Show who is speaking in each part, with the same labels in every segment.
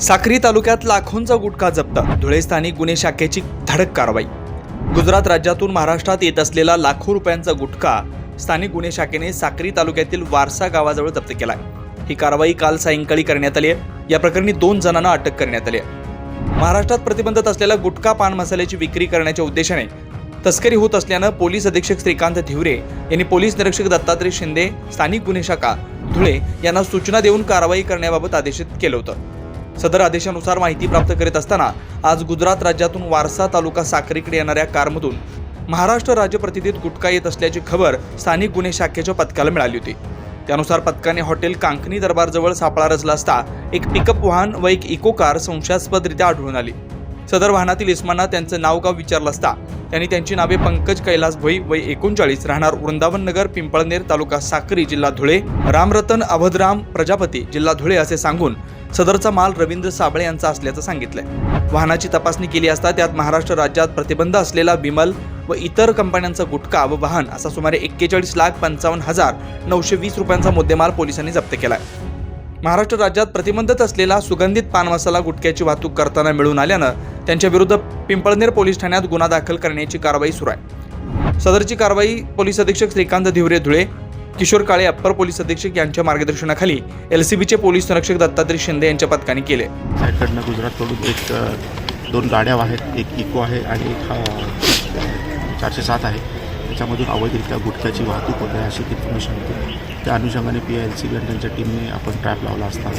Speaker 1: साक्री तालुक्यात लाखोंचा गुटखा जप्त. धुळे स्थानिक गुन्हे शाखेची धडक कारवाई. गुजरात राज्यातून महाराष्ट्रात येत असलेला लाखो रुपयांचा गुटखा स्थानिक गुन्हे शाखेने साक्री तालुक्यातील वारसा गावाजवळ जप्त केला ही कारवाई काल सायंकाळी करण्यात आली आहे. या प्रकरणी दोन जणांना अटक करण्यात आली आहे. महाराष्ट्रात प्रतिबंधित असलेला गुटखा पान मसाल्याची विक्री करण्याच्या उद्देशाने तस्करी होत असल्यानं पोलीस अधीक्षक श्रीकांत धिवरे यांनी पोलीस निरीक्षक दत्तात्रय शिंदे स्थानिक गुन्हे शाखा धुळे यांना सूचना देऊन कारवाई करण्याबाबत आदेशित केलं होतं. सदर आदेशानुसार माहिती प्राप्त करीत असताना आज गुजरात राज्यातून वारसा तालुका साक्रीकडे येणाऱ्या कारमधून महाराष्ट्र राज्य प्रतिनिधीत गुटखा येत असल्याची खबर स्थानिक गुन्हे शाखेच्या पथकाला मिळाली होती. त्यानुसार पथकाने हॉटेल कांकणी दरबारजवळ सापळा रचला असता एक पिकअप वाहन व एक इको कार संशयास्पदरित्या आढळून आली. सदर वाहनातील इस्मांना त्यांचं नाव गाव विचारलं असता त्यांनी त्यांची नावे पंकज कैलास भोई वय एकोणचाळीस राहणार वृंदावन नगर पिंपळनेर तालुका साक्री जिल्हा धुळे. रामरतन अभदराम प्रजापती जिल्हा धुळे असे सांगून सदरचा माल रवींद्र साबळे यांचा असल्याचं सांगितलंय. वाहनाची तपासणी केली असता त्यात महाराष्ट्र राज्यात प्रतिबंध असलेला बिमल व इतर कंपन्यांचा गुटखा व वाहन असा सुमारे एक्केचाळीस लाख पंचावन्न हजार नऊशे वीस रुपयांचा मुद्देमाल पोलिसांनी जप्त केलाय. महाराष्ट्र राज्यात प्रतिबंधित असलेला सुगंधित पान मसाला गुटख्याची वाहतूक करताना मिळून आल्यानं त्यांच्या विरुद्ध पिंपळनेर पोलीस ठाण्यात गुन्हा दाखल करण्याची कारवाई सुरू आहे. सदरची कारवाई पोलीस अधीक्षक श्रीकांत धिवरे धुळे किशोर काळे अप्पर पोलीस अधीक्षक यांच्या मार्गदर्शनाखाली एल सी बीचे पोलीस संरक्षक दत्तात्रय शिंदे यांच्या पथकाने केले.
Speaker 2: साईडकडनं गुजरातकडून एक दोन गाड्या आहेत एक इको आहे आणि एक चारशे सात आहे. त्याच्यामधून अवैधरित्या गुटख्याची वाहतूक होते अशी इन्फॉर्मेशन होती त्या अनुषंगाने पी एल सी बी आणि त्यांच्या टीमने आपण ट्रॅप लावला असता.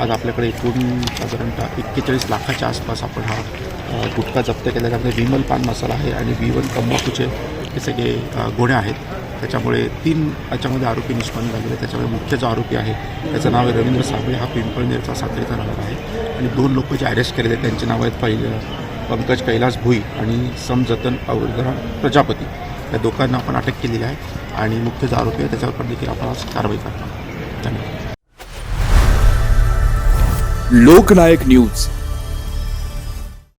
Speaker 2: आज आपल्याकडे एकूण साधारणतः एक्केचाळीस लाखाच्या आसपास आपण हा गुटखा जप्त केला. त्यामध्ये विमल पान मसाला आहे आणि बी वन तंबाखूचे हे सगळे अ, गोण्या आहेत. त्याच्यामुळे तीन याच्यामध्ये आरोपी निष्पन्न झालेले त्याच्यामुळे मुख्य जो आरोपी आहे त्याचं नाव आहे रवींद्र साबळे. हा पिंपळनेरचा साखरेचा राहणार आहे. आणि दोन लोक जे अरेस्ट केलेले आहेत त्यांचे नाव आहेत पहिलं पंकज कैलास भुई आणि समजतन अवरधरा प्रजापती. या दोघांना आपण अटक केलेली आहे आणि मुख्य जो आरोपी आहे त्याच्यावर पण देखील आपण आज कारवाई करणार धन्यवाद.
Speaker 3: लोकनायक न्यूज.